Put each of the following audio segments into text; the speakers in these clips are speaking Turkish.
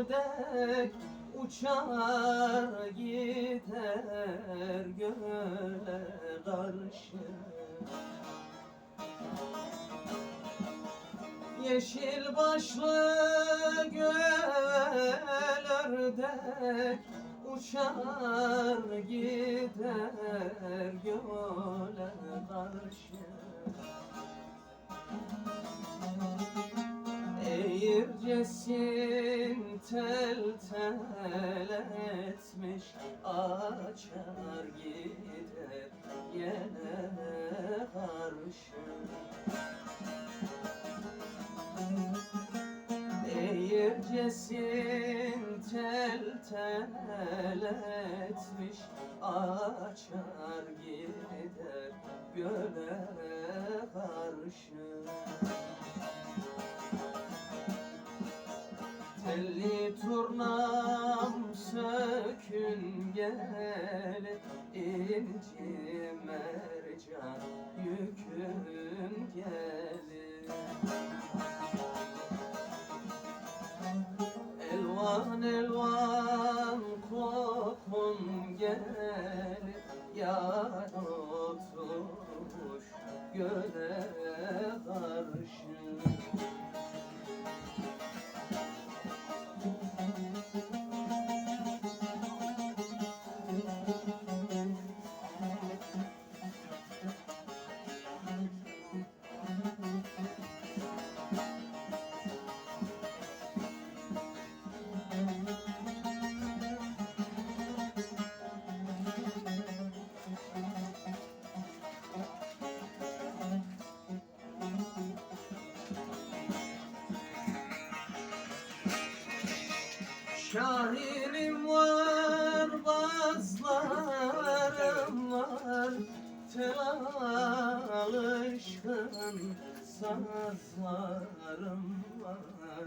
ördek uçar gider göle karşı. Yeşil başlı göl ördek uçar gider göle karşı Eğircesin tel tel etmiş Açar gider yine karşı. Eğircesin tel tel etmiş Açar gider göle karşı Telli turnam sökün gel inci mercan yükün gelir Elvan elvan kokun gel Yar oturmuş göle karşı Şahirim var, bazlarım var. Tel alışkın sazlarım var.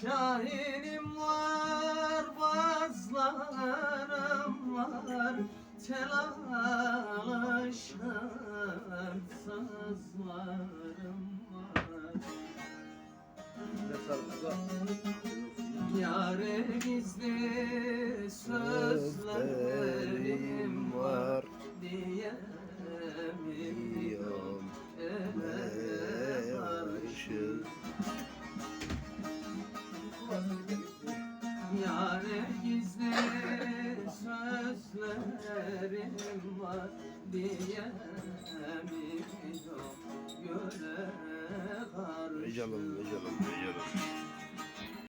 Şahirim var, bazlarım var. Tel alışkın sazlarım var Yare gizli sözlerim var diyemiyorum ele karşı Yare gizli sözlerim var diyemiyorum göle karşı.